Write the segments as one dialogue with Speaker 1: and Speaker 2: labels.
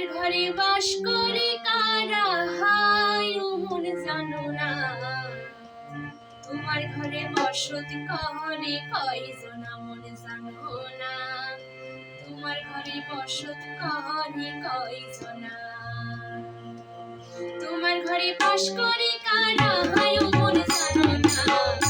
Speaker 1: তোমার ঘরে বাস করে কারা? হায় মন জানো না। তোমার ঘরে বসতি করে কয়জন মন জানো না। তোমার ঘরে বসত করে কয়জন তোমার ঘরে বাস করে কারা? হায় মন জানো না।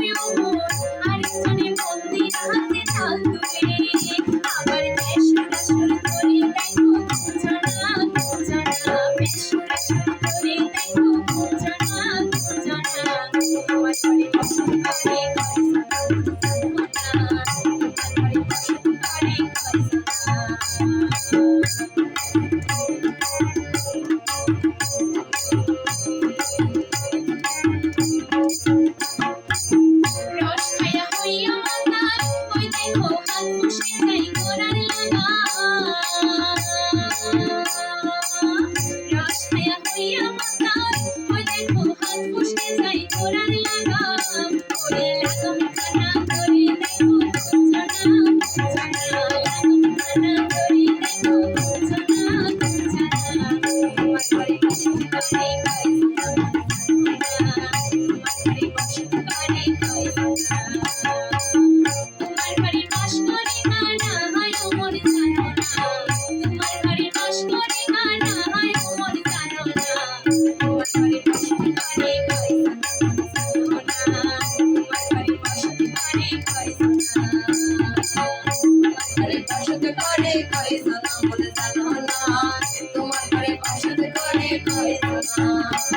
Speaker 1: তুমিও আর চলে বন্দি হাতে চাল তুলে। assim. Né? Música